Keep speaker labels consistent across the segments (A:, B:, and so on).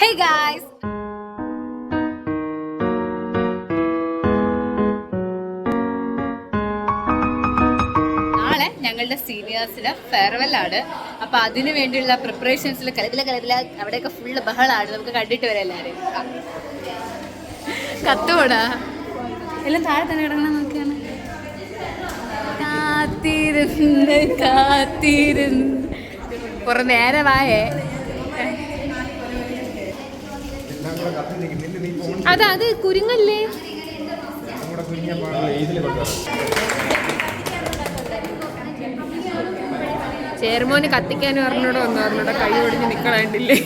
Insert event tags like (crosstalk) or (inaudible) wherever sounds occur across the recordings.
A: Hey guys നാളെ ഞങ്ങളുടെ സീനിയേഴ്സിന് farewell ആണ്. അപ്പൊ അതിനു വേണ്ടിയുള്ള പ്രിപ്പറേഷൻസിൽ കലവില കലവില അവിടെയൊക്കെ ഫുള്ള് ബഹളാണ്. നമുക്ക് കണ്ടിട്ട് വരാം എല്ലാവരും കത്തോടാ. എല്ലാം താഴെ തന്നെ കിടക്കണം നോക്കിയാണ്. കാത്തിരുന്ന് കാത്തിരുന്ന്. കുറെ നേരമായേ. അത് അത് കുരുങ്ങല്ലേ?
B: ചേർമോന് കത്തിക്കാൻ പറഞ്ഞോട് വന്നു പറഞ്ഞോടെ കൈ ഒടിഞ്ഞ് നിക്കളായിട്ടില്ലേ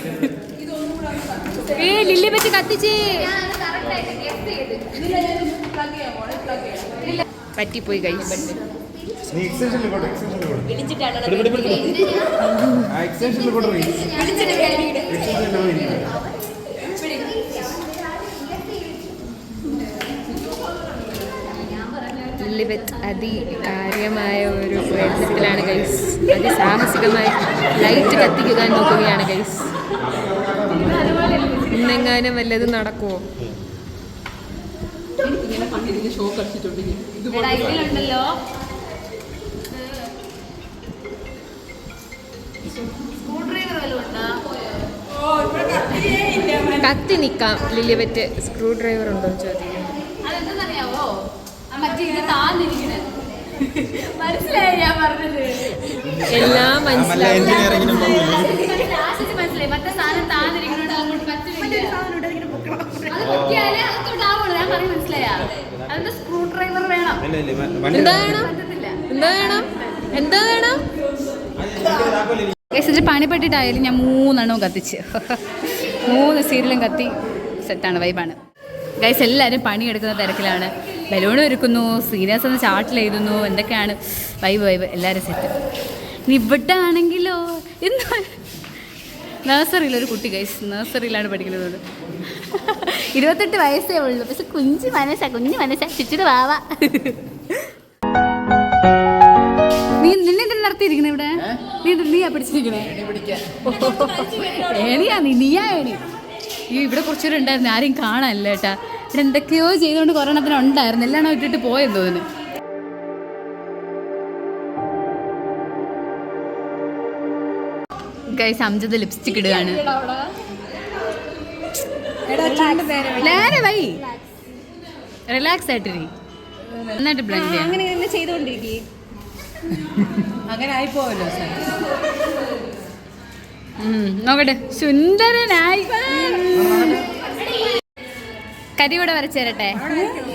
A: ഏ ലില്ലി പറ്റി കത്തിച്ചേ.
B: പറ്റിപ്പോയി കൈ
C: നീ
B: ലിബത്ത് അതികാര്യമായ ഒരു പ്രയത്നത്തിലാണ് ഗൈസ്. അതിസാഹസികമായി ലൈറ്റ് കത്തിക്കുവാൻ നോക്കുകയാണ് ഗൈസ്. ഇന്നെങ്ങാനും വല്ലതും നടക്കുമോ
A: ഉണ്ടല്ലോ സ്ക്രൂ ഡ്രൈവർ വല്ലതും ഉണ്ടോ
B: കത്തി നിൽക്കാം. ലിലിബറ്റ് സ്ക്രൂ ഡ്രൈവർ ഉണ്ടോ ചോദിക്കും.
A: മറ്റേ ഇത് താന്നിരിക്കണത് മനസ്സിലായി ഞാൻ പറഞ്ഞത്?
B: എല്ലാം
A: മനസ്സിലായി. മനസ്സിലായി. മറ്റേ സാധനം താന്നിരിക്കണോണ്ട് അങ്ങോട്ട് പറ്റില്ല അത് പൊക്കിയാലേ അതൊക്കെ ഉണ്ടാവുള്ളൂ. ഞാൻ പറഞ്ഞു മനസ്സിലായാ? അതിന്റെ സ്ക്രൂ ഡ്രൈവർ വേണം?
B: എന്താ വേണം? എന്താ വേണം? എന്താ വേണം?
A: ഇതിൽ പണിപ്പെട്ടിട്ടായാലും ഞാൻ മൂന്നെണ്ണവും കത്തിച്ച്. മൂന്ന് സീരിയലും കത്തി സെറ്റാണ് വൈബാണ് ഗൈസ് എല്ലാവരും പണിയെടുക്കുന്ന തിരക്കിലാണ്. ബലൂൺ ഒരുക്കുന്നു സീനിയേഴ്സ് ഒന്ന് ചാട്ടിൽ എഴുതുന്നു എന്തൊക്കെയാണ്? വൈബ് വൈബ് എല്ലാവരും സെറ്റ് ഇനി ഇവിടെ ആണെങ്കിലോ എന്താ നഴ്സറിയിൽ ഒരു കുട്ടി കൈസ് നഴ്സറിയിലാണ് പഠിക്കുന്നത്. ഇരുപത്തെട്ട് വയസ്സേ ഉള്ളൂ. പക്ഷെ കുഞ്ചു മനസ്സാ കുഞ്ഞു മനസ്സാ. ചുറ്റിട്ട് വാവ. നീ നിന്നെ തന്നെ നിർത്തിയിരിക്കണേ ഇവിടെ? നീ നീയാ പിടിച്ചിരിക്കണേ? ഏണിയാ നീ നീയാ ഏണി. ഈ ഇവിടെ കുറച്ചുപേരുണ്ടായിരുന്നു ആരെയും കാണാനില്ല കേട്ടാ. ഇവിടെ എന്തൊക്കെയോ ചെയ്തുകൊണ്ട് കൊറോണത്തിന് ഉണ്ടായിരുന്നു. എല്ലാണോ ഇട്ടിട്ട് പോയെന്ന് തോന്നുന്നു. ഗൈസ് അംജദ് ലിപ്സ്റ്റിക് ഇടുകയാണ്. നേരെ വൈ റിലാക്സ് ആയിട്ടിരി നന്നായിട്ട് ബ്ലെൻഡ് ചെയ്യാം.
B: അങ്ങനെ തന്നെ ചെയ്തുകൊണ്ടിരിക്കേ. (laughs) അങ്ങനെ ആയിപ്പോവല്ലോ
A: നോക്കട്ടെ. സുന്ദരനായി. ഉം. കരികൂടെ വരച്ചു തരട്ടെ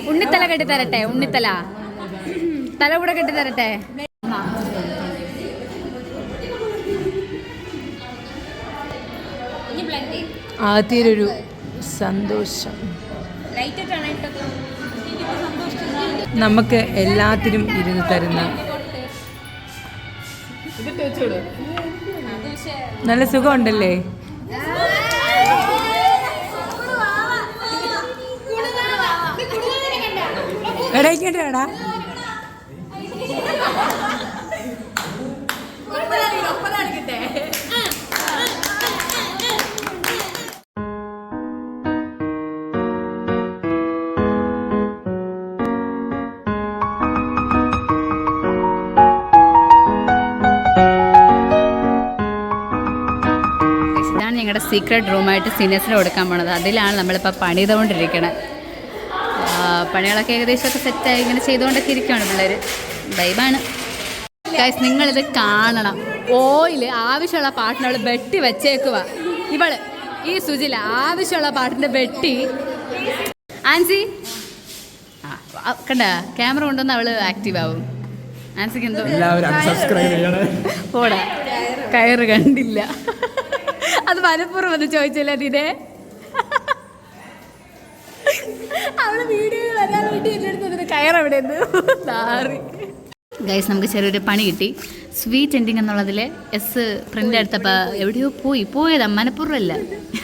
A: ഉണ്ണിത്തല. കെട്ടി തരട്ടെ ഉണ്ണിത്തല തല കൂടെ കെട്ടി തരട്ടെ
B: ആദ്യൊരു സന്തോഷം നമുക്ക് എല്ലാത്തിനും ഇരുന്ന് തരുന്ന നല്ല സുഖമുണ്ടല്ലേ? എടാ
A: ഇതാണ് ഞങ്ങളുടെ സീക്രട്ട് റൂമായിട്ട് സീനിയേഴ്സിന് കൊടുക്കാൻ പോണത്. അതിലാണ് നമ്മളിപ്പോൾ പണിതുകൊണ്ടിരിക്കണത്. ആ, പണികളൊക്കെ ഏകദേശമൊക്കെ സെറ്റായി ഇങ്ങനെ ചെയ്തുകൊണ്ടൊക്കെ ഇരിക്കുകയാണ് പിള്ളേർ വൈബാണ് ഗൈസ് നിങ്ങളിത് കാണണം. ഓയിൽ ആവശ്യമുള്ള പാട്ടിന് അവൾ വെട്ടി വെച്ചേക്കുക ഇവൾ ഈ സുജില ആവശ്യമുള്ള പാട്ടിന്റെ വെട്ടി. ആൻസി ആ, കണ്ട? ക്യാമറ കൊണ്ടുവന്ന് അവൾ ആക്റ്റീവ് ആവും. ആൻസിക്ക് എന്തോ പോടാ. കയറ് കണ്ടില്ല. അത് മനഃപൂർവം ചോദിച്ചില്ല ഇതിനെ അവൾ വീഡിയോ വരാൻ വേണ്ടി എന്റെ അടുത്ത് വന്നിട്ട് കയറ് എവിടെ ഗൈസ് നമുക്ക് ചെറിയൊരു പണി കിട്ടി. സ്വീറ്റ് എൻഡിങ് എന്നുള്ളതിൽ എസ് പ്രിന്റ് എടുത്തപ്പോൾ എവിടെയോ പോയി. പോയതാ മനഃപൂർവമല്ല.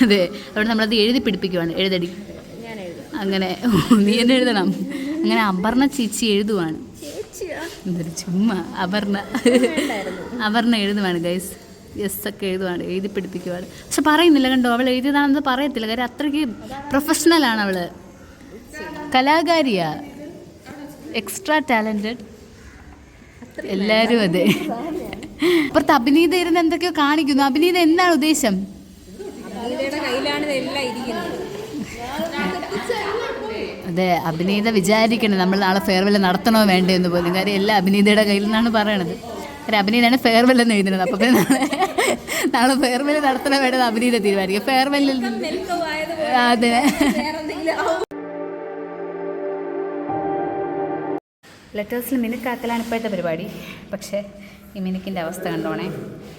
A: അതെ അവിടെ നമ്മളത് എഴുതി പിടിപ്പിക്കുവാണ്. എഴുതടി. അങ്ങനെ നീ എന്നെ എഴുതണം. അങ്ങനെ അപർണ ചേച്ചി എഴുതുവാണ്. എന്തൊരു ചുമ്മാ അപർണ. അപർണ എഴുതുവാണ് ഗൈസ് എസ് ഒക്കെ എഴുതുവാണ് എഴുതി പിടിപ്പിക്കുവാണ്. പക്ഷെ പറയുന്നില്ല കണ്ടോ? അവൾ എഴുതിയതാണെന്ന് പറയത്തില്ല. കാര്യം അത്രയ്ക്ക് പ്രൊഫഷണലാണ് അവൾ. കലാകാരിയാ. എക്സ്ട്രാ ടാലന്റഡ് എല്ലാവരും അതെ. അപ്പുറത്ത് അഭിനീത ഇരുന്ന് എന്തൊക്കെയോ കാണിക്കുന്നു. അഭിനീത എന്താണ് ഉദ്ദേശം? അതെ അഭിനീത വിചാരിക്കണം നമ്മൾ നാളെ ഫെയർവെൽ നടത്തണോ വേണ്ടേ എന്ന് പോലും. കാര്യം എല്ലാം അഭിനീതയുടെ കയ്യിൽ നിന്നാണ് പറയണത്. കാര്യം അഭിനീതാണ് ഫെയർവെൽ എന്ന് എഴുതുന്നത്. അപ്പോൾ പിന്നെ നാളെ നാളെ ഫെയർവെൽ നടത്തണോ വേണ്ടത് അഭിനീത തീരുമാനിക്കും. ഫെയർവെല്ലിൽ അതെ. ലെറ്റേഴ്സിൽ മിനുക്കാക്കലാണ് ഇപ്പോഴത്തെ പരിപാടി. പക്ഷേ ഈ മിനുക്കിന്റെ അവസ്ഥ കണ്ടോണേ?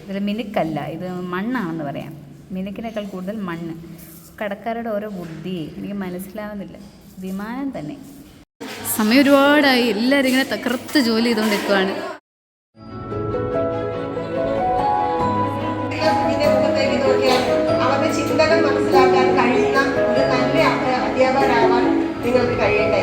A: ഇതിൽ മിനുക്കല്ല ഇത് മണ്ണാണെന്ന് പറയാം. മിനുക്കിനേക്കാൾ കൂടുതൽ മണ്ണ്. കടക്കാരുടെ ഓരോ ബുദ്ധി എനിക്ക് മനസ്സിലാവുന്നില്ല. വിമാനം തന്നെ. സമയം ഒരുപാടായി. എല്ലാവരും ഇങ്ങനെ തകർത്ത് ജോലി ചെയ്തുകൊണ്ട് നിൽക്കുവാണ്
D: അവരുടെ ചിന്തകൾ മനസ്സിലാക്കാൻ കഴിയുന്ന ഒരു നല്ല അധ്യ- അധ്യാപകരാവാൻ നിങ്ങൾക്ക് കഴിയട്ടെ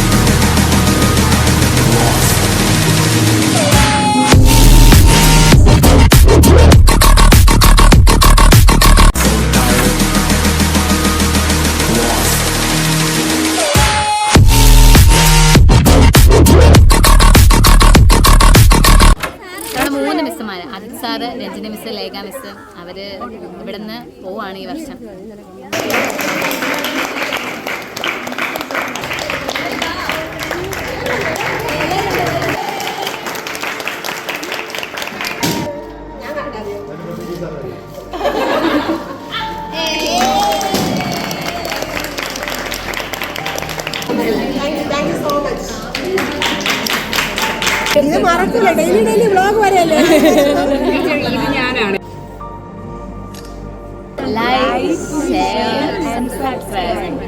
A: Sir Ranjini miss Lekha miss അവർ ഇവിടുന്ന് പോവാണ് ഈ വർഷം.
D: Thank you, ഇത് മറക്കില്ല. Daily daily vlog വരെയല്ലേ?
A: Like share subscribe